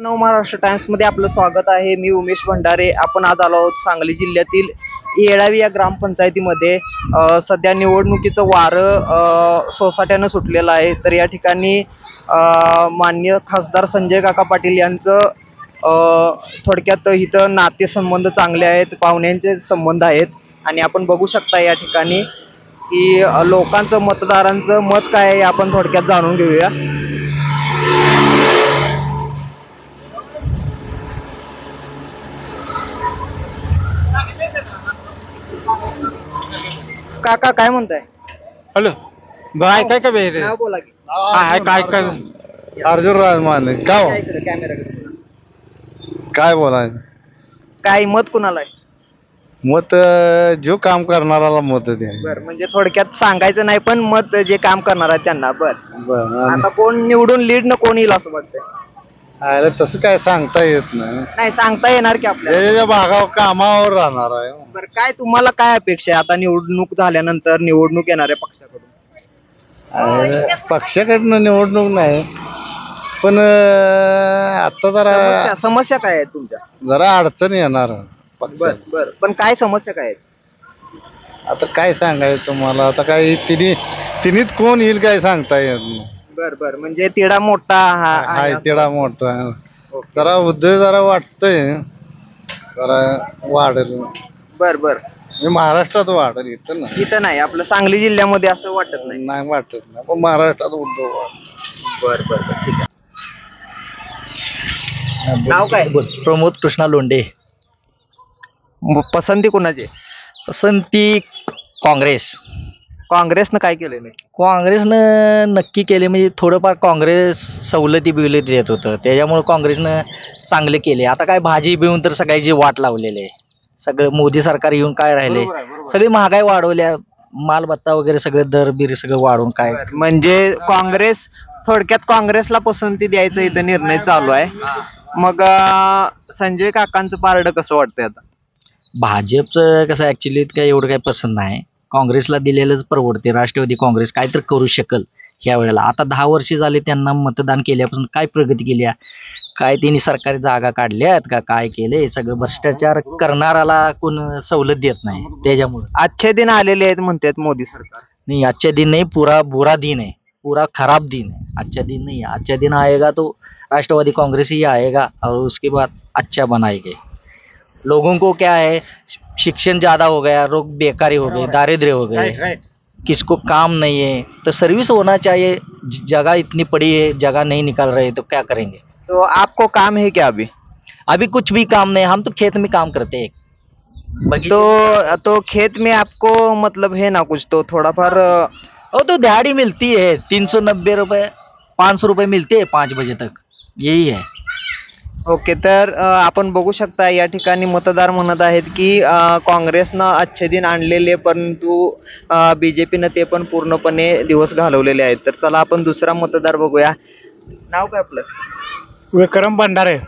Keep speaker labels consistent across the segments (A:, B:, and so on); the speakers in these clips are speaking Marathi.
A: नव महाराष्ट्र टाइम्समध्ये आपलं स्वागत आहे. मी उमेश भंडारे. आपण आज आलो आहोत सांगली जिल्ह्यातील येळावी या ग्रामपंचायतीमध्ये. सध्या निवडणुकीचं वारं सोसाट्यानं सुटलेलं आहे. तर या ठिकाणी मान्य खासदार संजय काका पाटील यांचं थोडक्यात इथं नातेसंबंध चांगले आहेत पाहुण्यांचे संबंध आहेत. आणि आपण बघू शकता या ठिकाणी की लोकांचं मतदारांचं मत काय आहे हे आपण थोडक्यात जाणून घेऊया. काका काय म्हणताय?
B: हॅलो. बाय काय काय बेरे
A: नाव बोला की.
B: काय काय काय
C: अर्जुन. रहमान का
A: या इकडे कॅमेरा
C: काय बोलाय?
A: काय मत कुणाला आहे?
C: मत अं, जो काम करणाराला मत द्या
A: बर म्हणजे थोडक्यात सांगायचं नाही पण मत जे काम करणार आहे त्यांना बर.
C: बरं.
A: आता कोण निवडून लीड न कोण येईल असं वाटतंय?
C: आयला तसं काय सांगता येत नाही.
A: नाही सांगता येणार की आपल्याला.
C: त्याच्या भागावर कामावर राहणार आहे.
A: बर काय तुम्हाला काय अपेक्षा आहे? आता निवडणूक झाल्यानंतर निवडणूक येणाऱ्या पक्षाकडून.
C: आयला पक्षाकडनं निवडणूक नाही. पण अं, आता जरा
A: समस्या समस्या काय आहेत तुमच्या?
C: जरा अडचण येणार
A: बर. पण काय समस्या काय आहेत?
C: आता काय सांगायचं तुम्हाला? आता काय तिन्ही तिन्हीत कोण येईल काय सांगता येत नाही.
A: बर बर. म्हणजे तिडा मोठा हा आहे
C: हाय
A: असं.
C: तिडा मोठा. जरा उद्योग जरा वाटतंय. जरा वाढेल.
A: बर बर.
C: महाराष्ट्रात वाढेल इथं ना
A: इथं नाही आपलं सांगली जिल्ह्यामध्ये असं वाटत नाही.
C: नाही वाटत नाही. पण महाराष्ट्रात उद्योग
A: बर बर बर. ठीक आहे. नाव काय?
D: प्रमोद कृष्णा लोंढे.
A: म- पसंती कोणाची?
D: पसंती काँग्रेस.
A: काँग्रेसनं काय केलं नाही?
D: काँग्रेसनं नक्की केले म्हणजे थोडंफार काँग्रेस सवलती बिवलती देत होतं. त्याच्यामुळे काँग्रेसनं चांगले केले. आता काय भाजी बिवून तर सगळ्याची वाट लावलेली आहे. सगळं मोदी सरकार येऊन काय राहिले? सगळी महागाई वाढवल्या. मालबत्ता वगैरे सगळे दर बिर सगळं वाढून काय?
A: म्हणजे काँग्रेस थोडक्यात काँग्रेसला पसंती द्यायचा इथं निर्णय चालू आहे. मग अं, संजय काकांचं पारड कसं वाटतंय आता?
D: भाजपचं कसं ऍक्च्युली काय एवढं काही पसंत नाही. काँग्रेसला दिलेलंच परवडते. राष्ट्रवादी काँग्रेस काय तर करू शकल ह्या वेळेला. आता दहा वर्ष झाले त्यांना मतदान केल्यापासून काय प्रगती केली आहे? काय त्यांनी सरकारी जागा काढल्यात का? काय केले सगळं भ्रष्टाचार करणाराला कोण सवलत देत नाही त्याच्यामुळे.
A: आजचे दिन आलेले आहेत म्हणतात मोदी सरकार.
D: नहीं अच्छा दिन नहीं पूरा बुरा दिन है पूरा खराब दिन है अच्छा दिन नहीं. है अच्छा दिन आएगा तो? राष्ट्रवादी कांग्रेस ही आएगा और उसके बाद अच्छा बनाएंगे लोगों को क्या है शिक्षण ज़्यादा हो गया लोग बेकारी हो गए दारिद्र्य हो गए। किसको काम नहीं है तो सर्विस होना चाहिए जगह इतनी पड़ी है जगह नहीं निकाल रहे तो क्या करेंगे?
A: तो आपको काम है क्या अभी?
D: अभी कुछ भी काम नहीं हम तो खेत में काम करते हैं।
A: तो तो खेत में आपको मतलब है ना कुछ तो थोड़ा फार
D: वो तो दिहाड़ी मिलती है तीन सौ नब्बे रुपये पाँच सौ रुपये मिलते हैं पाँच बजे तक यही है।
A: ओके तर अ, आपण बघू शकता या ठिकाणी मतदार म्हणत आहेत की अ, काँग्रेसनं अच्छे दिन आणलेले परंतु बीजेपीनं ते पण पूर्णपणे दिवस घालवलेले आहेत. तर चला आपण दुसरा मतदार बघूया. नाव काय आपलं?
B: विक्रम भंडारे.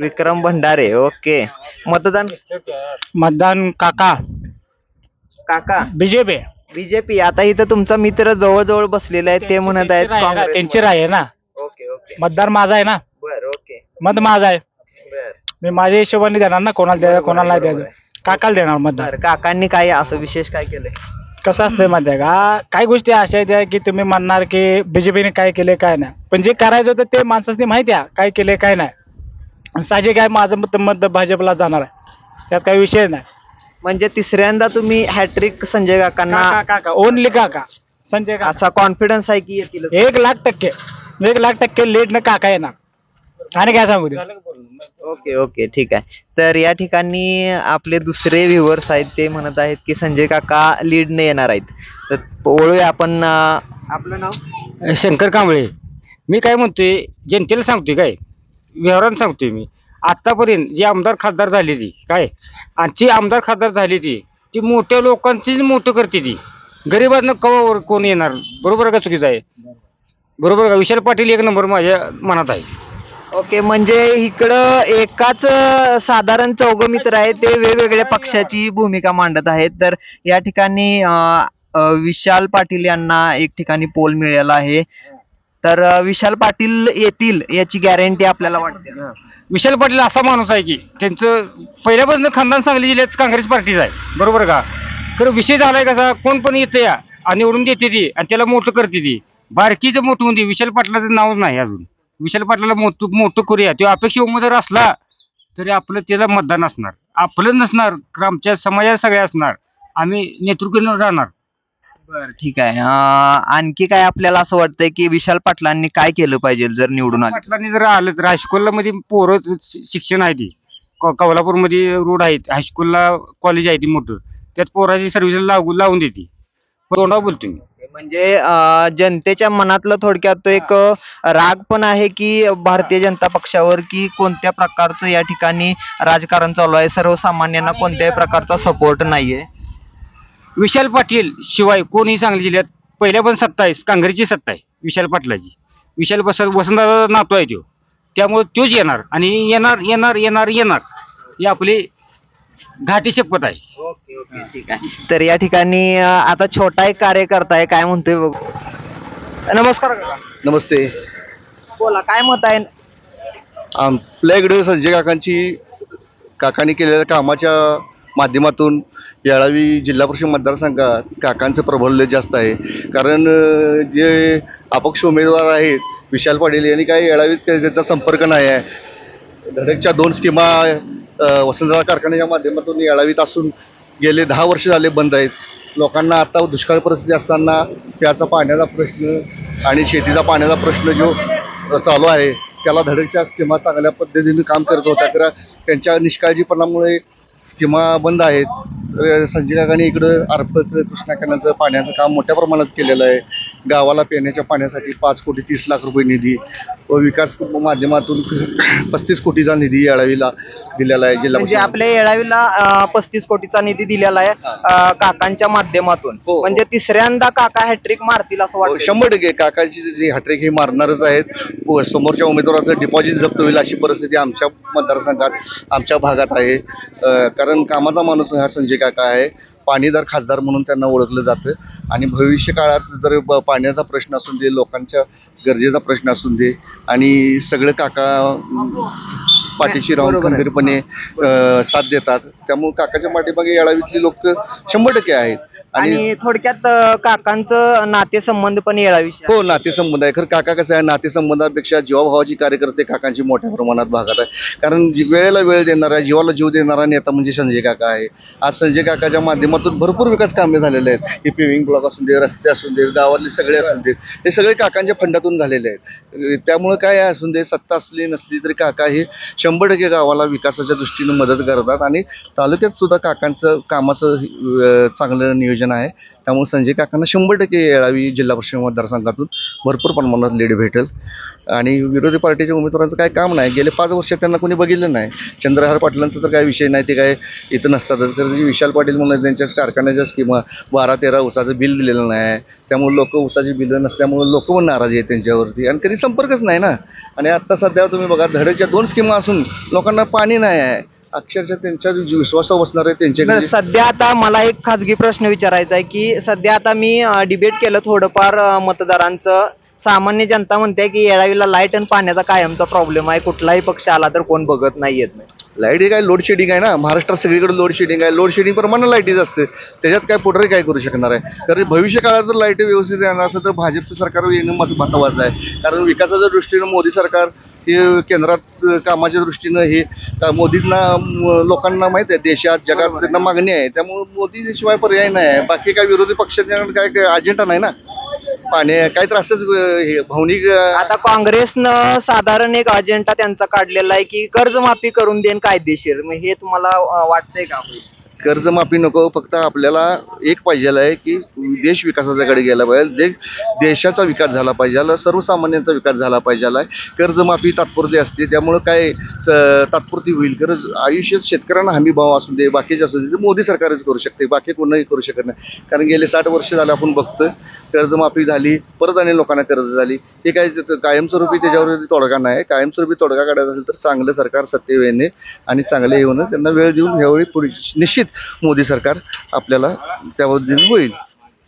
A: विक्रम भंडारे ओके. मतदान
B: मतदान काका.
A: काका?
B: बीजेपी.
A: बीजेपी. आता इथं तुमचा मित्र जवळजवळ बसलेला आहे ते म्हणत आहेत काँग्रेस
B: त्यांची राय आहे ना.
A: Okay okay.
B: मतदार माझा आहे ना. मत माझा आहे.
A: बर.
B: मी माझ्या हिशोबाने देणार ना कोणाला द्यायचं कोणाला नाही
A: बरोबर
B: द्यायचं काकाला देणार मतदान
A: बर काकांनी काय असं विशेष काय केलंय?
B: कसं असतंय माहिती आहे का? काही गोष्टी अशा आहेत की तुम्ही म्हणणार की बीजेपीने काय केले काय नाही. पण जे करायचं होतं ते माणसाने माहिती आहे काय केले काय नाही. साहजिक आहे माझं मत मत भाजपला जाणार आहे. त्यात काही विषय नाही.
A: म्हणजे तिसऱ्यांदा तुम्ही हॅट्रिक संजय काकांना
B: काका काका ओनली काका. संजय काका.
A: असा कॉन्फिडन्स आहे की येतील
B: एक लाख टक्के. एक लाख टक्के लेट न काका येणार. आणि काय सांगू दे
A: ओके ओके ठीक आहे. तर या ठिकाणी आपले दुसरे व्ह्युअर्स आहेत ते म्हणत आहेत की संजय काका लीडने येणार आहेत. तर ओळूया आपण अं, आपलं नाव?
E: शंकर कांबळे. मी काय म्हणतोय जनतेला सांगतोय काय? व्यवहारानं सांगतोय मी. आतापर्यंत जी आमदार खासदार झाली ती काय? आणि जी आमदार खासदार झाली ती ती मोठ्या लोकांचीच मोठं करते ती. गरिबांना कवावर कोण येणार? बरोबर का चुकीचं आहे? बरोबर का? विशाल पाटील एक नंबर माझ्या मनात आहे.
A: ओके म्हणजे इकडं एकाच अं, साधारण चौघ मित्र ते वेगवेगळ्या पक्षाची भूमिका मांडत आहेत. तर या ठिकाणी अं, अं, विशाल पाटील यांना एक ठिकाणी पोल मिळाला आहे. तर अं, विशाल पाटील येतील याची गॅरंटी आपल्याला वाटते.
E: विशाल पाटील असा माणूस आहे की त्यांचं पहिल्यापासून खानदान सांगली जिल्ह्यात काँग्रेस पार्टीच आहे. बरोबर का? तर विषय झालाय कसा कोण पण येते या आणि निवडून देते ती आणि त्याला मोठं करते ती. बारकीचं मोठं होऊन दे विशाल पाटलाचं नावच नाही अजून. विशाल पाटलाला मोठं मोठं करूया. तो अपेक्षा उमेदवार असला तरी आपलं त्याला मतदान असणार. आपलं नसणार तर आमच्या समाजात सगळे असणार. आम्ही नेतृत्व राहणार.
A: बर ठीक आहे. अं, आणखी काय आपल्याला असं वाटतंय की विशाल पाटलांनी काय केलं पाहिजे जर निवडून आले?
E: पाटलांनी जर आलं तर हायस्कूलला मध्ये पोरं शि- शिक्षण आहे ती. कोल्हापूरमध्ये रोड आहेत हायस्कूलला कॉलेज आहे ती मोठं. त्यात पोराची सर्व्हिस लागू लावून देते. तोंडा बोलतो मी.
A: म्हणजे जनतेच्या मनातलं थोडक्यात तो एक राग पण आहे की भारतीय जनता पक्षावर की कोणत्या प्रकारचं या ठिकाणी राजकारण चालू आहे? सर्वसामान्यांना कोणत्याही प्रकारचा सपोर्ट नाहीये.
E: विशाल पाटील शिवाय कोणीही सांगली जिल्ह्यात पहिल्या पण सत्ता आहे काँग्रेसची सत्ता आहे विशाल पाटलाची. विशाल बस वसंतदादा नातू आहे तो. त्यामुळे तोच येणार आणि येणार येणार येणार येणार. ही आपली घाटी शपथ आहे.
A: तर या ठिकाणी अं, आता छोटा एक कार्यकर्ता आहे काय म्हणतोय बघू. नमस्कार काका.
C: नमस्ते.
A: बोला काय मत आहे?
C: आपल्या इकडे संजय काकांची. काकांनी केलेल्या कामाच्या माध्यमातून येळावी जिल्हा परिषद मतदारसंघात काकांचं प्रबल्य जास्त आहे. कारण अं, जे अपक्ष उमेदवार आहेत विशाल पाटील यांनी काही येळावीत काही त्याचा संपर्क नाही आहे. धडकच्या दोन स्कीमा अं, वसंतदादा कारखान्याच्या माध्यमातून येळावीत असून गेले दहा वर्ष झाले बंद आहेत. लोकांना आता दुष्काळ परिस्थिती असताना प्याचा पाण्याचा प्रश्न आणि शेतीचा पाण्याचा प्रश्न जो चालू आहे त्याला धडकच्या स्कीमा चांगल्या पद्धतीने काम करत होत्या. तर त्यांच्या निष्काळजीपणामुळे स्कीमा बंद आहेत. तर संजय काकांनी इकडं आरफळचं कृष्णाकांनाचं पाण्याचं काम मोठ्या प्रमाणात केलेलं आहे. गावाला पिण्याच्या पाण्यासाठी पाच कोटी तीस लाख रुपये निधी व विकास माध्यमातून पस्तीस कोटीचा निधी याळावीला दिलेला आहे जिल्हा
A: म्हणजे आपल्या येळावीला पस्तीस कोटीचा निधी दिलेला आहे काकांच्या माध्यमातून.
C: हो, हो.
A: म्हणजे तिसऱ्यांदा काका हॅट्रिक मारतील असं
C: हो,
A: वाटतं
C: शंभर टक्के. काकाची जी हॅट्रिक हे मारणारच आहेत. समोरच्या उमेदवाराचं डिपॉझिट जप्त होईल अशी परिस्थिती आमच्या मतदारसंघात आमच्या भागात आहे. कारण कामाचा माणूस हा संजय काका आहे. पाणीदार खासदार म्हणून त्यांना ओळखलं जातं. आणि भविष्य काळात जर ब- पाण्याचा प्रश्न असून दे लोकांच्या गरजेचा प्रश्न असून दे आणि सगळं काका पाठीशी राहून. खंबीरपणे अं, साथ देतात. त्यामुळे काकाच्या पाठीमागे येळावीतली लोक शंभर टक्के आहेत.
A: आणि थोडक्यात अं, काकांचं नातेसंबंध पण येळाविषयी
C: हो नातेसंबंध आहे. खरं काका कसं आहे नातेसंबंधापेक्षा जीवाभावाची कार्यकर्ते काकांची मोठ्या प्रमाणात भागात आहे. कारण वेळेला वेळ देणारा जीवाला जीव देणारा नेता म्हणजे संजय काका आहे. आज संजय काकाच्या माध्यमातून भरपूर विकास कामे झालेले आहेत. हे पेविंग ब्लॉक असून दे रस्ते असून दे गावातले सगळे असून देत हे सगळे काकांच्या फंडातून झालेले आहेत. त्यामुळे काय असून दे सत्ता असली नसली तरी काका हे शंभर टक्के गावाला विकासाच्या दृष्टीने मदत करतात. आणि तालुक्यात सुद्धा काकांचं कामाचं अं, चांगलं नियोजन आहे. त्यामुळे संजय काकांना शंभर टक्के येळावी जिल्हा परिषद मतदारसंघातून. भरपूर प्रमाणात लीड भेटेल. आणि विरोधी पार्टीच्या उमेदवारांचं काय काम नाही. गेले पाच वर्ष त्यांना कोणी बघितलं नाही. चंद्रहार पाटलांचं तर काय विषय नाही. ते काय इथं नसतातच तर विशाल पाटील म्हणून त्यांच्याच कारखान्याच्या स्कीमा बारा तेरा उसाचं बिल दिलेलं नाही. आहे त्यामुळे लोक उसाची बिलं नसल्यामुळे लोक पण नाराज आहेत त्यांच्यावरती. आणि कधी संपर्कच नाही ना. आणि आत्ता सध्या तुम्ही बघा धडेच्या दोन स्कीमा असून लोकांना पाणी नाही आहे. अक्षरशः त्यांच्या जी विश्वासावर बसणार आहे
A: बरं,
C: त्यांच्याकडे
A: सध्या आता मला एक खाजगी प्रश्न विचारायचा आहे की सध्या आता मी डिबेट केलं थोडंफार मतदारांचं. सामान्य जनता म्हणते की येळावीला लाइट आणि पाण्याचा कायमचा प्रॉब्लेम आहे. कुठलाही पक्ष आला तर कोण बघत नाही येत नाही.
C: लाइट हे काय लोड शेडिंग आहे ना. महाराष्ट्रात सगळीकडे लोड शेडिंग आहे. लोड शेडिंग प्रमाणे लाईटीच असते. त्याच्यात काय पुढे काय करू शकणार आहे? कारण भविष्य काळात जर लाइट व्यवस्थित येणार असेल तर भाजपचं सरकार येणं मत महत्वाचं आहे. कारण विकासाच्या दृष्टीनं मोदी सरकार हे केंद्रात कामाच्या दृष्टीनं हे मोदींना लोकांना माहीत आहे देशात जगात त्यांना मागणी आहे. त्यामुळे मोदी शिवाय पर्याय नाही. आहे बाकी काय विरोधी पक्षांच्याकडे काय काय अजेंडा नाही ना? पाणी काय तर असंच अं, हे भावनिक
A: आता काँग्रेसनं साधारण एक अजेंडा त्यांचा काढलेला आहे की कर्जमाफी करून देईन कायदेशीर. मग हे तुम्हाला वाटतंय का?
C: कर्जमाफी नको फक्त आपल्याला एक पाहिजे आहे की देश विकासाच्याकडे गेला पाहिजे. देश देशाचा विकास झाला पाहिजे सर्वसामान्यांचा विकास झाला पाहिजे. आहे कर्जमाफी तात्पुरती असते त्यामुळं काय स- तात्पुरती होईल. कर्ज आयुष्यात शेतकऱ्यांना हमी भाव असू दे बाकीचे असू दे ते मोदी सरकारच करू शकते बाकी कोणीही करू शकत नाही. कारण गेले साठ वर्ष झाले आपण बघतोय कर्जमाफी झाली परत आणि लोकांना कर्ज झाली. हे काय कायमस्वरूपी त्याच्यावर तोडगा नाही कायमस्वरूपी तोडगा काढायचा असेल तर चांगलं सरकार सत्यवेने आणि चांगले येऊन त्यांना वेळ देऊन ह्यावेळी पुढे निश्चित मोदी सरकार आपल्याला त्या पद्धतीने होईल.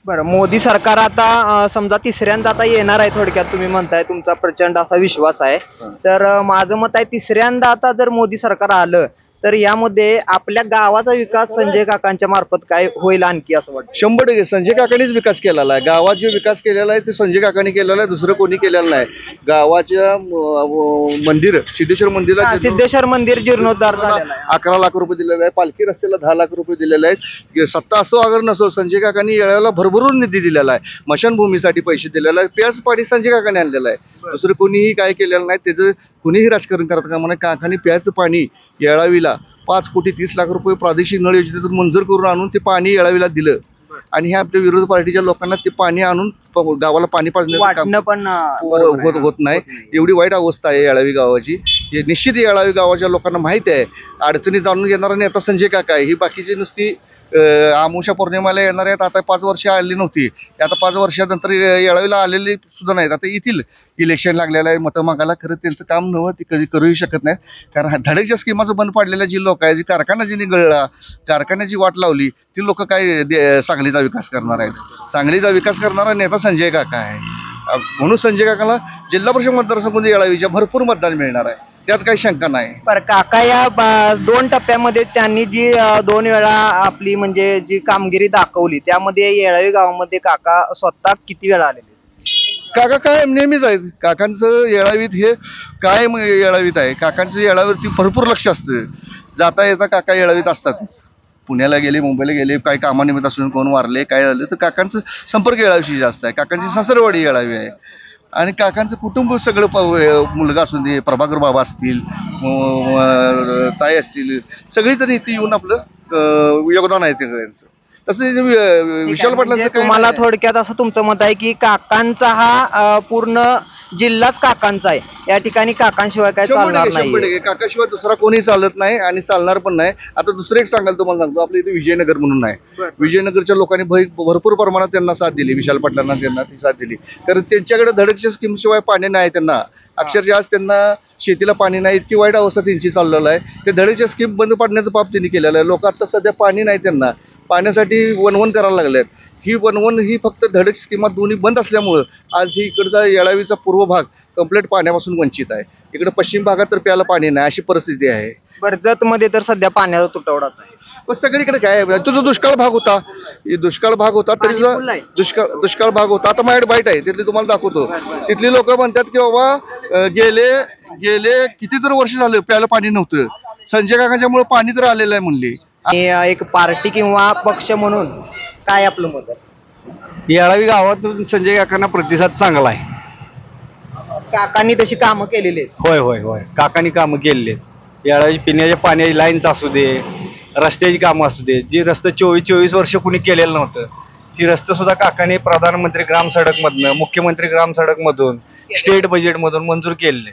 A: बरं मोदी सरकार आता अं, समजा तिसऱ्यांदा आता येणार आहे थोडक्यात तुम्ही म्हणताय तुमचा प्रचंड असा विश्वास आहे. तर अं, माझं मत आहे तिसऱ्यांदा आता जर मोदी सरकार आलं तर यामध्ये आपल्या गावाचा विकास संजय काकांच्या मार्फत काय होईल आणखी असं वाटतं?
C: शंभर टक्के. संजय काकांनीच विकास केलेला आहे. गावात जो विकास केलेला आहे ते संजय काकांनी केलेला आहे दुसरं कोणी केलेलं नाही. गावाच्या म- मंदिर सिद्धेश्वर मंदिरला
A: हा, सिद्धेश्वर मंदिर जीर्णोद्धार झालेला आहे.
C: अकरा लाख रुपये दिलेले आहे पालखी रस्त्याला दहा लाख रुपये दिलेले आहेत. सत्ता असो अगर नसो संजय काकांनी येळाला भरभरून निधी दिलेला आहे. स्मशानभूमीसाठी पैसे दिलेला आहे त्याच पाणी संजय काकांनी आणलेलं आहे. दुसरं कोणीही काय केलेलं नाही. त्याचं कुणीही राजकारण करत का म्हणा काकांनी प्यायचं पाणी येळावीला. पाच कोटी तीस लाख रुपये प्रादेशिक नळ योजनेतून मंजूर करून आणून ते पाणी येळावीला दिलं. आणि हे आपल्या विरोधी पार्टीच्या लोकांना ते पाणी आणून गावाला पाणी पाजण्याचं
A: पण
C: होत. होत नाही. एवढी वाईट अवस्था आहे येळावी गावाची. निश्चित येळावी गावाच्या लोकांना माहिती आहे. अडचणी जाणून घेणारा नेता संजय काका ही बाकीची नुसती आमुषा पौर्णिमाला येणार आहेत. आता पाच वर्ष आली नव्हती. आता पाच वर्षानंतर येळावीला आलेली सुद्धा नाहीत. आता येतील. इलेक्शन लागलेलं आहे. मतं मागायला खरं त्यांचं काम नव्हतं. ते कधी करूही शकत नाही कारण धडेच्या धडकच्या स्कीमाचं बंद पाडलेल्या जी लोक आहे जी कारखाना जी निगळला कारखान्याची वाट लावली ती लोक काय दे- सांगलीचा विकास करणार आहेत. सांगलीचा विकास करणारा नेता संजय काका आहे. म्हणून संजय काकाला जिल्हा परिषद मतदारसंघ येळावीच्या भरपूर मतदान मिळणार आहे. त्यात काही शंका नाही.
A: बरं काका या ब- दोन टप्प्यामध्ये त्यांनी जी अं, दोन वेळा आपली म्हणजे जी कामगिरी दाखवली त्यामध्ये येळावी गावामध्ये काका स्वतः किती वेळा आलेले?
C: काका काय नेहमीच आहेत. काकांचं येळावीत हे कायम येळावीत आहे. काकांचं येळावरती भरपूर लक्ष असतं. जाता येता काका येळावीत असतातच. पुण्याला गेले मुंबईला गेले काही कामानिमित्त असून कोण वारले काय झालं तर काकांचं संपर्क येळावीशी जास्त आहे. काकांची सासरवाडी येळावी आहे. आणि काकांचं कुटुंब सगळं प- मुलगा असून दे प्रभाकर बाबा असतील ताई असतील सगळी जण इथे येऊन आपलं योगदान आहे सगळ्यांचं तसं विशाल
A: म्हणजे
C: पाटलांचं काय
A: तुम्हाला. थोडक्यात असं तुमचं मत आहे की काकांचा हा पूर्ण जिल्हाच काकांचा आहे. या ठिकाणी काकांशिवाय काय
C: शंभर
A: चालणार
C: टक्के, शंभर
A: नाही
C: टक्के. काकाशिवाय दुसरा कोणी चालत नाही आणि चालणार पण नाही. आता दुसरं एक सांगाल तुम्हाला सांगतो. आपल्या इथे विजयनगर म्हणून आहे. विजयनगरच्या लोकांनी भय- भरपूर प्रमाणात त्यांना साथ दिली. विशाल पाटलांना त्यांना ती साथ दिली. कारण त्यांच्याकडे धडकच्या स्कीम शिवाय पाणी नाही त्यांना. अक्षरशः आज त्यांना शेतीला पाणी नाही. इतकी वाईट अवस्था त्यांची चाललेलं आहे. ते धडकच्या स्कीम बंद पाडण्याचं पाप त्यांनी केलेलं आहे. लोक आता सध्या पाणी नाही त्यांना. पाण्यासाठी वनवन करायला लागलेत. ही वनवन ही फक्त धडक स्कीमा दोन्ही बंद असल्यामुळं आज ही इकडचा येळावीचा पूर्व भाग कंप्लीट पाण्यापासून वंचित आहे. इकडे पश्चिम भागात तर प्यायला पाणी नाही अशी परिस्थिती आहे.
A: जत मध्ये तर सध्या पाण्याचा तुटवडाच आहे.
C: पण सगळीकडे काय? तो जो दुष्काळ भाग होता. दुष्काळ भाग होता तरी सुद्धा. दुष्काळ दुष्काळ भाग होता. आता माझ्याकडे बाईट आहे तिथली तुम्हाला दाखवतो. तिथली लोक म्हणतात की बाबा गेले गेले किती तर वर्ष झाले प्यायला पाणी नव्हतं. संजय काकांच्यामुळे पाणी तर आलेलं आहे म्हणली.
A: आणि एक पार्टी किंवा पक्ष म्हणून काय आपलं मत आहे?
F: येळावी गावातून संजय काकांना प्रतिसाद चांगला आहे.
A: काकांनी तशी कामं केलेली आहेत.
F: होय होय होय. काकांनी कामं केलेली आहेत. येळावी पिण्याच्या पाण्याची लाईनच असू दे रस्त्याची कामं असू दे जी रस्ते चोवीस चोवीस वर्ष कुणी केलेलं नव्हतं ती रस्ते सुद्धा काकांनी प्रधानमंत्री ग्राम सडक मधनं मुख्यमंत्री ग्राम सडक मधून स्टेट बजेट मधून मंजूर केलेले.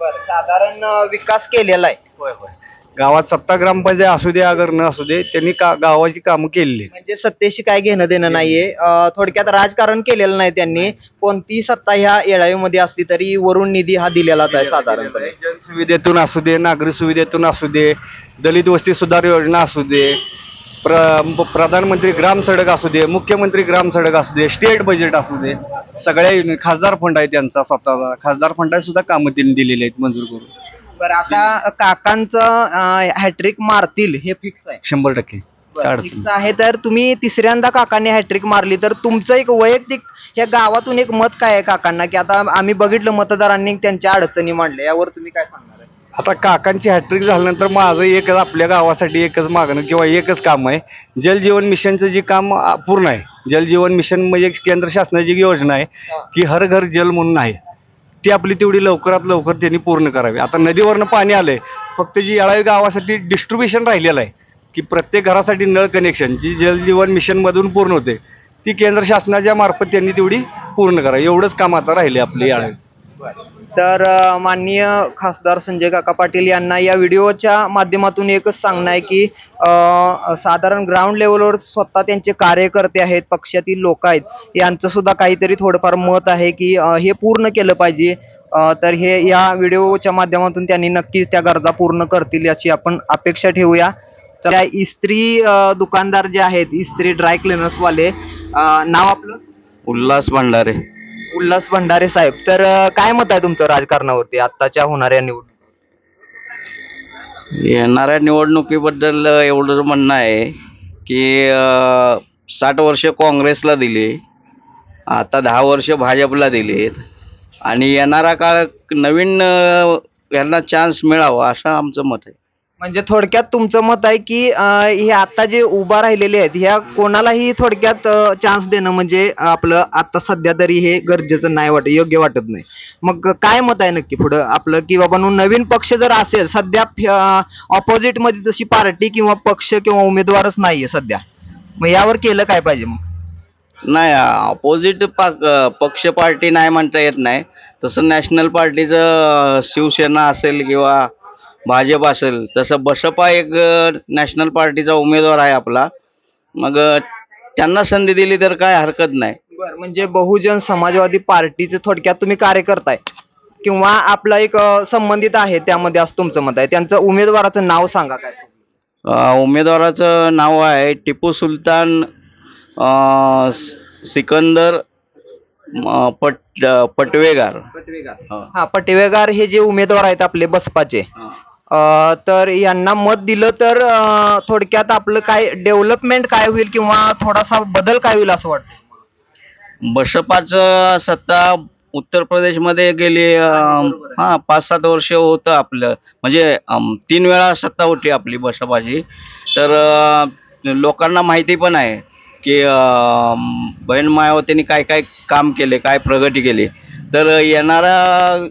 A: बरं साधारण अं, विकास केलेला आहे.
F: होय होय. गावात सत्ता ग्रामपंचायत असू दे अगर न असू दे त्यांनी का गावाची कामं केलेली आहेत.
A: म्हणजे सत्तेशी काय घेणं देणं नाहीये. अं, थोडक्यात राजकारण केलेलं नाही त्यांनी कोणतीही सत्ता ह्या येळावीमध्ये असली तरी वरून निधी हा दिलेलाच आहे साधारणपणे.
F: सुविधेतून असू दे नागरी सुविधेतून असू दे दलित वस्ती सुधार योजना असू दे प्र प्रधानमंत्री ग्राम सडक असू दे मुख्यमंत्री ग्राम सडक असू दे स्टेट बजेट असू दे सगळ्या युनि- खासदार फंड आहे त्यांचा स्वतःचा. खासदार फंडात सुद्धा कामं त्यांनी दिलेली आहेत मंजूर करून.
A: बरं आता काकांचं हॅट्रिक मारतील हे फिक्स आहे.
F: शंभर टक्के. काय अडचण
A: फिक्स आहे. तर तुम्ही तिसऱ्यांदा काकांनी हॅट्रिक मारली तर तुमचं एक वैयक्तिक या गावातून एक मत काय आहे काकांना? की आता आम्ही बघितलं मतदारांनी त्यांच्या अडचणी मांडल्या यावर तुम्ही काय सांगणार आहे?
F: आता काकांची हॅट्रिक झाल्यानंतर माझं एकच आपल्या गावासाठी एकच मागणं किंवा एकच काम आहे. जलजीवन मिशनचं जे काम आ, पूर्ण आहे. जलजीवन मिशन म्हणजे केंद्र शासनाची जी योजना आहे की हर घर जल म्हणून आहे. ती आपली तेवढी लवकरात लवकर त्यांनी पूर्ण करावी. आता नदीवरनं पाणी आलंय फक्त जी येळावी गावासाठी डिस्ट्रीब्युशन राहिलेलं आहे की प्रत्येक घरासाठी नळ कनेक्शन जी जलजीवन मिशनमधून पूर्ण होते ती केंद्र शासनाच्या मार्फत त्यांनी तेवढी पूर्ण करावी. एवढंच काम आता राहिले आपले याळावी.
A: तर माननीय खासदार संजय काका पाटील यांना या व्हिडिओच्या माध्यमातून एकच सांगणं आहे की साधारण ग्राउंड लेवलवर स्वतः त्यांचे कार्यकर्ते आहेत पक्षातील लोक आहेत यांचं सुद्धा काहीतरी थोडंफार मत आहे की हे पूर्ण केलं पाहिजे. तर हे या व्हिडिओच्या माध्यमातून त्यांनी नक्कीच त्या गरजा पूर्ण करतील याची आपण अपेक्षा ठेवूया. त्या इस्त्री दुकानदार जे आहेत इस्त्री ड्राय क्लिनर्सवाले नाव आपलं?
F: उल्हास भंडारे.
A: उल्हास भंडारे साहेब तर अं, काय मत आहे तुमचं राजकारणावरती आत्ताच्या होणाऱ्या निवडणूक
F: येणाऱ्या निवडणुकीबद्दल एवढं म्हणणं आहे की अं, साठ वर्ष काँग्रेसला दिली आता दहा वर्ष भाजपला दिलीत आणि येणारा काळ नवीन अं, यांना चान्स मिळावा असं आमचं मत आहे.
A: म्हणजे थोडक्यात तुमचं मत आहे की हे आता जे उभा राहिलेले आहेत ह्या कोणालाही थोडक्यात चान्स देणं म्हणजे आपलं आता सध्या तरी हे गरजेचं नाही वाटत योग्य वाटत नाही. मग काय मत आहे नक्की पुढं? आपलं की बाबा नो नवीन पक्ष जर असेल सध्या ऑपोजिटमध्ये तशी पार्टी किंवा पक्ष किंवा उमेदवारच नाहीये सध्या. मग यावर केलं काय पाहिजे मग?
F: नाही ऑपोजिट पक्ष पार्टी नाही म्हणता येत नाही. तसं नॅशनल पार्टीचं शिवसेना असेल किंवा भाजप असेल तसं बसपा एक नॅशनल पार्टीचा उमेदवार आहे आपला. मग त्यांना संधी दिली तर काय हरकत नाही.
A: बरं म्हणजे बहुजन समाजवादी पार्टीचे थोडक्यात तुम्ही कार्यकर्ता आहे. किंवा आपला एक अं, संबंधित आहे त्यामध्ये असं तुमचं मत आहे. त्यांचं उमेदवाराचं नाव सांगा काय?
F: अं, उमेदवाराचं नाव आहे टिपू सुलतान अं, स- सिकंदर अं, पट पटवेगार. हा.
A: हा पटवेगार हे जे उमेदवार आहेत आपले बसपाचे. तर यांना मत दिलं तर थोडक्यात आपलं काय डेव्हलपमेंट काय होईल किंवा थोडासा बदल काय होईल असं वाटतं
F: बसपाचं सत्ता उत्तर प्रदेशमध्ये गेली हा पाच सात वर्ष होतं आपलं. म्हणजे तीन वेळा सत्ता होती आपली बसपाची. तर लोकांना माहिती पण आहे की बहीण मायावतींनी काय काय काम केले काय प्रगती केली. तर येणारा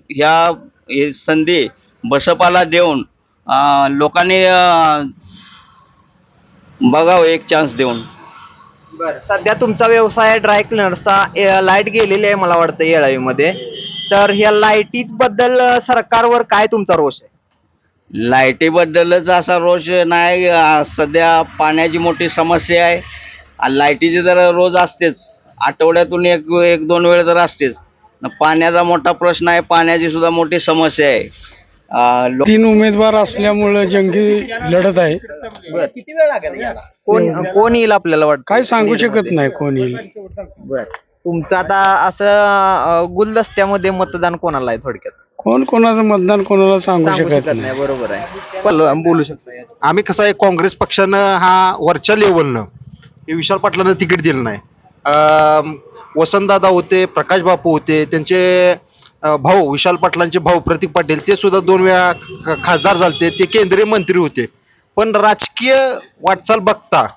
F: ह्या संधी बसपाला देऊन लोकांनी बघावं एक चान्स देऊन.
A: बरं. सध्या तुमचा व्यवसाय ड्राय क्लिनर्सचा लाइट गेलेली आहे मला वाटतं येळावीमध्ये. तर ह्या लाईटी बद्दल सरकारवर काय तुमचा रोष आहे?
F: लाईटीबद्दलच असा रोष नाही. सध्या पाण्याची मोठी समस्या आहे. लाईटीची तर रोज असतेच. आठवड्यातून एक एक दोन वेळ तर असतेच. पाण्याचा मोठा प्रश्न आहे. पाण्याची सुद्धा मोठी समस्या आहे.
G: तीन उमेदवार असल्यामुळं जंगी लढत आहे.
A: बरं. किती वेळ लागेल कोण कोण येईल आपल्याला वाटतं?
G: काय सांगू शकत नाही कोण येईल.
A: बर. तुमचं आता असं अं, गुलदस्त्यामध्ये मतदान कोणाला आहे थोडक्यात?
G: कोण कोणाचं मतदान कोणाला सांगू
A: सांगू
G: शकत
A: शकत
G: नाही.
A: नाही बरोबर आहे. बोल- बोलू शकता.
H: आम्ही कसं आहे काँग्रेस पक्षानं हा वरच्या लेवलनं हे विशाल पाटलांना तिकीट दिलं नाही. अं, वसंतदादा होते प्रकाश बापू होते त्यांचे भाऊ विशाल पाटलांचे भाऊ प्रतीक पाटील ते सुद्धा दोन वेळा ख- खासदार झालते ते केंद्रीय मंत्री होते. पण राजकीय वाटचाल बघता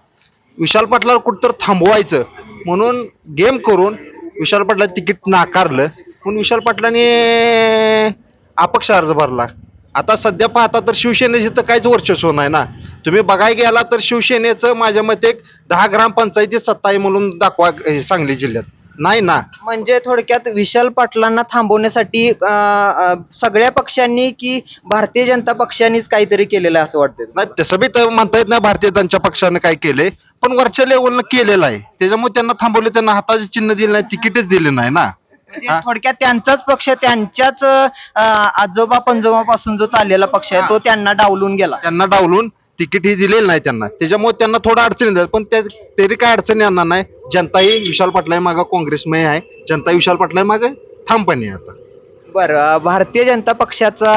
H: विशाल पाटलाला कुठं थांबवायचं म्हणून गेम करून विशाल पाटला तिकीट नाकारलं. म्हणून विशाल पाटलाने अपक्ष अर्ज भरला. आता सध्या पाहता तर शिवसेनेचे तर काहीच वर्चस्व नाही ना. तुम्ही बघायला गेला तर शिवसेनेचं माझ्या मते एक दहा ग्रामपंचायती सत्ता आहे म्हणून दाखवा सांगली जिल्ह्यात. नाही ना.
A: म्हणजे थोडक्यात विशाल पाटलांना थांबवण्यासाठी अं, अं, सगळ्या पक्षांनी की भारतीय जनता पक्षानेच काहीतरी केलेलं आहे असं वाटतं
H: नाही तसं बी तर म्हणता येत नाही भारतीय जनता पक्षानं काय केलंय पण वरच्या लेवलनं केलेलं आहे. त्याच्यामुळे त्यांना थांबवले त्यांना हाताचे चिन्ह दिले नाही तिकीटच दिले नाही ना.
A: म्हणजे थोडक्यात त्यांचाच पक्ष त्यांच्याच अं, आजोबा पंजोबापासून जो चाललेला पक्ष आहे तो त्यांना डावलून गेला.
H: त्यांना डावलून. तिकीट ही दिलेलं नाही त्यांना. त्याच्यामुळे त्यांना थोडं अडचणी येतात. पण त्या तरी काय अडचणी येणार नाही. जनताही विशाल पाटला मागा काँग्रेसमय आहे. जनता विशाल पाटला मागे ठामपणे आहे आता.
A: बरं भारतीय जनता पक्षाचा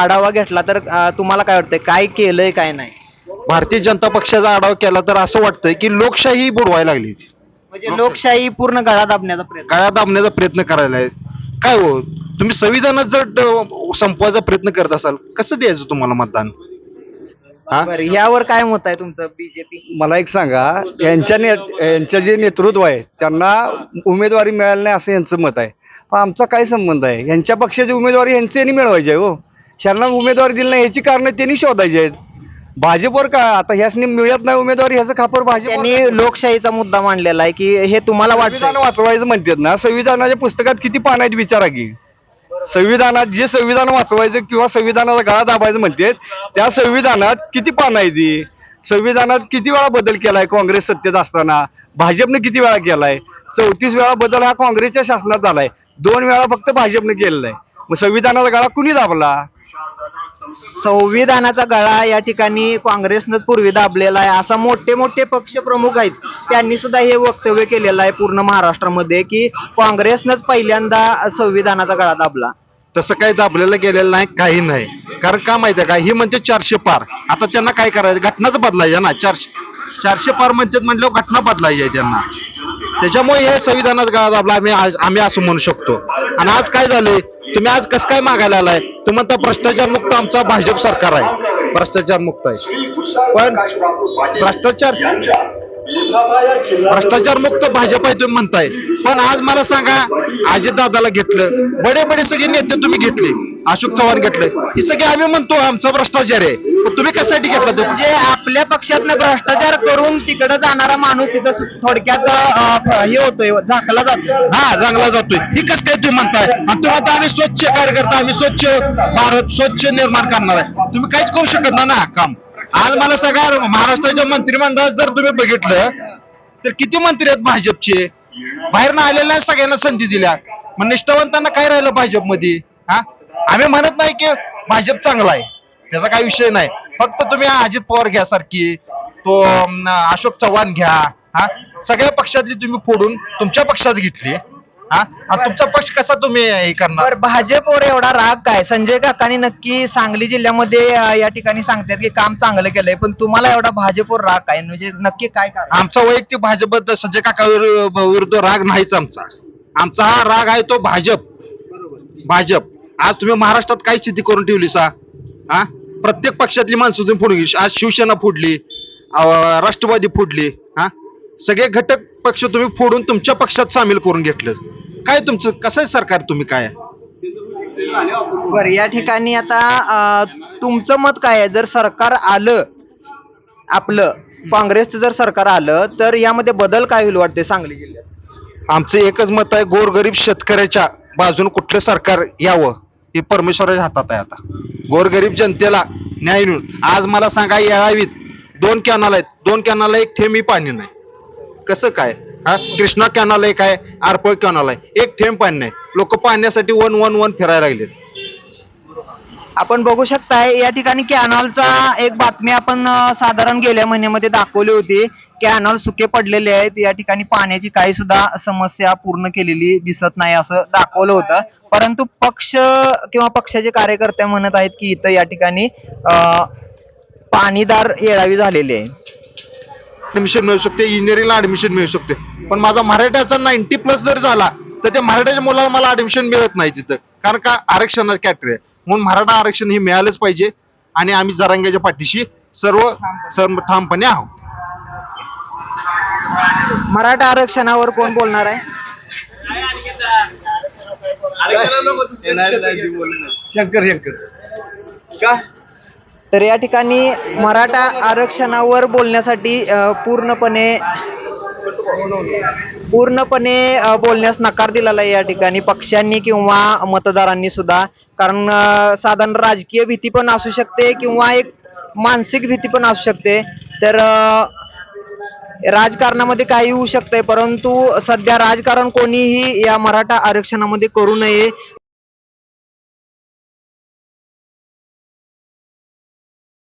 A: आढावा घेतला तर अं, तुम्हाला काय वाटतंय? काय केलंय काय नाही?
H: भारतीय जनता पक्षाचा आढावा केला तर असं वाटतंय की लोकशाही बुडवायला लागली.
A: म्हणजे लोकशाही पूर्ण गळा दाबण्याचा प्रयत्न.
H: गळ्यात दाबण्याचा प्रयत्न करायला आहे. काय हो? तुम्ही संविधानात जर ड- संपवायचा प्रयत्न करत असाल कसं द्यायचं तुम्हाला मतदान? हा?
A: बरं ह्यावर काय मत आहे तुमचं बीजेपी
F: मला एक सांगा यांच्या ने यांच्या जे नेतृत्व आहे त्यांना उमेदवारी मिळाली नाही असं यांचं मत आहे. पण आमचा काय संबंध आहे? यांच्या पक्षाची उमेदवारी यांची यांनी मिळवायची आहे हो. यांना उमेदवारी दिली नाही ह्याची कारणं त्यांनी शोधायची आहेत. भाजपवर काय आता ह्यासनी मिळत नाही उमेदवारी ह्याचं खापर भाजप
A: त्यांनी लोकशाहीचा मुद्दा मांडलेला आहे की हे तुम्हाला
F: संविधान
A: वाटतं
F: वाचवायचं म्हणतात ना संविधानाच्या पुस्तकात किती आहेत विचारा की. संविधानात जे संविधान वाचवायचं किंवा संविधानाचा गळा दाबायचं म्हणते त्या संविधानात किती पान आहे ती संविधानात किती वेळा बदल केलाय काँग्रेस सत्तेत असताना? भाजपने किती वेळा केलाय? चौतीस वेळा बदल हा काँग्रेसच्या शासनात झालाय. दोन वेळा फक्त भाजपने केलेला आहे. मग संविधानाचा गळा कुणी दाबला?
A: संविधानाचा गळा या ठिकाणी काँग्रेसनंच पूर्वी दाबलेला आहे. असा मोठे मोठे पक्ष प्रमुख आहेत. त्यांनी सुद्धा हे वक्तव्य केलेलं आहे पूर्ण महाराष्ट्रामध्ये की काँग्रेसनंच पहिल्यांदा संविधानाचा गळा दाबला.
H: तसं काही दाबलेलं गेलेलं नाही काही नाही. कारण का माहिती आहे का? ही म्हणते चारशे पार. आता त्यांना काय करायचं? घटनाच बदलायच्या ना. चारशे चारशे पार म्हणतात म्हटल्यावर घटना बदलायची आहे त्यांना. त्याच्यामुळे हे संविधानाच गळा दाबला आम्ही आम्ही असं म्हणू शकतो. आणि आज काय झालंय? तुम्ही आज कसं काय मागायला आलाय? तुम्ही म्हणता भ्रष्टाचार मुक्त आमचा भाजप सरकार आहे. भ्रष्टाचार मुक्त आहे. पण भ्रष्टाचार भ्रष्टाचार मुक्त भाजप आहे तुम्ही म्हणताय. पण आज मला सांगा अजित दादाला घेतलं बडे बडे सगळे नेते तुम्ही घेतले अशोक चव्हाण घेतलं हे सगळे आम्ही म्हणतो आमचा भ्रष्टाचार आहे. पण तुम्ही कशासाठी घेतला तो?
A: म्हणजे आपल्या पक्षातनं भ्रष्टाचार करून तिकडे जाणारा माणूस तिथं थोडक्यात अं, हे होतोय झाकला जातो
H: हा चांगला जातोय. ही कसं काय तुम्ही म्हणताय? आणि तुम्ही म्हणता आम्ही स्वच्छ कार्यकर्ता आम्ही स्वच्छ भारत स्वच्छ निर्माण करणार आहे. तुम्ही काहीच करू शकत ना ना काम. आज मला सगळ्या महाराष्ट्राच्या मंत्रिमंडळात जर तुम्ही बघितलं तर किती मंत्री आहेत भाजपचे? बाहेरनं आलेल्या सगळ्यांना संधी दिल्या. मग निष्ठावंतांना काय राहिलं भाजपमध्ये? हा? आम्ही म्हणत नाही की भाजप चांगला आहे. त्याचा काही विषय नाही. फक्त तुम्ही अजित पवार घ्या सारखी तो अशोक चव्हाण घ्या. हा? सगळ्या पक्षातली तुम्ही फोडून तुमच्या पक्षात घेतली. हा? आणि तुमचा पक्ष कसा तुम्ही हे करणार?
A: बर भाजपवर एवढा राग काय? संजय काकांनी नक्की सांगली जिल्ह्यामध्ये अं, या ठिकाणी सांगतात की काम चांगलं केलंय पण तुम्हाला एवढा भाजपवर राग काय? म्हणजे नक्की काय कारण?
H: आमचा वैयक्तिक भाजप संजय काका विरु- विरुद्ध राग नाहीच आमचा. आमचा हा राग आहे तो भाजप. भाजप. आज तुम्ही महाराष्ट्रात काय स्थिती करून ठेवली सा हा? प्रत्येक पक्षातली माणसं तुम्ही फोडून गेली आज शिवसेना फोडली अं, राष्ट्रवादी फोडली हा? सगळे घटक पक्ष तुम्ही फोडून तुमच्या पक्षात सामील करून घेतलं. काय तुमचं कसं आहे सरकार तुम्ही काय?
A: बर या ठिकाणी आता तुमचं मत काय आहे? जर सरकार आलं आपलं काँग्रेसचं जर सरकार आलं तर यामध्ये बदल काय होईल वाटते सांगली जिल्ह्यात?
H: आमचं एकच मत आहे गोरगरीब शेतकऱ्याच्या बाजूने कुठलं सरकार यावं? हे परमेश्वराच्या हातात आहे आता. गोरगरीब जनतेला न्याय मिळून. आज मला सांगा येळावीत दोन कॅनल आहेत. दोन कॅनलला एक थेंबही पाणी नाही. कसं काय? हा? कृष्णा कॅनॉल एक आहे आरपळ कॅनॉल आहे. एक थेंब पाणी नाही. लोक पाण्यासाठी वन वन वन फिरायला लागलेत.
A: आपण बघू शकताय या ठिकाणी कॅनॉलचा एक बातमी आपण साधारण गेल्या महिन्यामध्ये दाखवली होती. कॅनॉल सुके पडलेले आहेत. या ठिकाणी पाण्याची काही सुद्धा समस्या पूर्ण केलेली दिसत नाही असं दाखवलं होतं. परंतु पक्ष किंवा पक्षाचे कार्यकर्ते म्हणत आहेत की इथं या ठिकाणी अं, पाणीदार येळावी झालेली आहे.
H: ऍडमिशन मिळू शकते इंजिनिअरिंगला ऍडमिशन मिळू शकते. पण माझा मराठ्याचा नाईन्टी प्लस जर झाला तर त्या मराठ्याच्या मुलाला मला ऍडमिशन मिळत नाही तिथं. कारण का? आरक्षणाचं कॅटेगरी आहे. म्हणून मराठा आरक्षण हे मिळालंच पाहिजे. आणि आम्ही जरांग्याच्या पाठीशी सर्व सर्व ठामपणे आहोत.
A: मराठा आरक्षणावर कोण बोलणार आहे?
F: शंकर शंकर. का?
A: तर या ठिकाणी मराठा आरक्षणावर बोलण्यासाठी पूर्णपणे पूर्णपणे बोलण्यास नकार दिलेला आहे या ठिकाणी पक्षांनी किंवा मतदारांनी सुद्धा. कारण साधारण राजकीय भीती पण असू शकते किंवा एक मानसिक भीती पण असू शकते. तर राजकारणामध्ये काही होऊ शकतंय परंतु सध्या राजकारण कोणीही या मराठा आरक्षणामध्ये करू नये.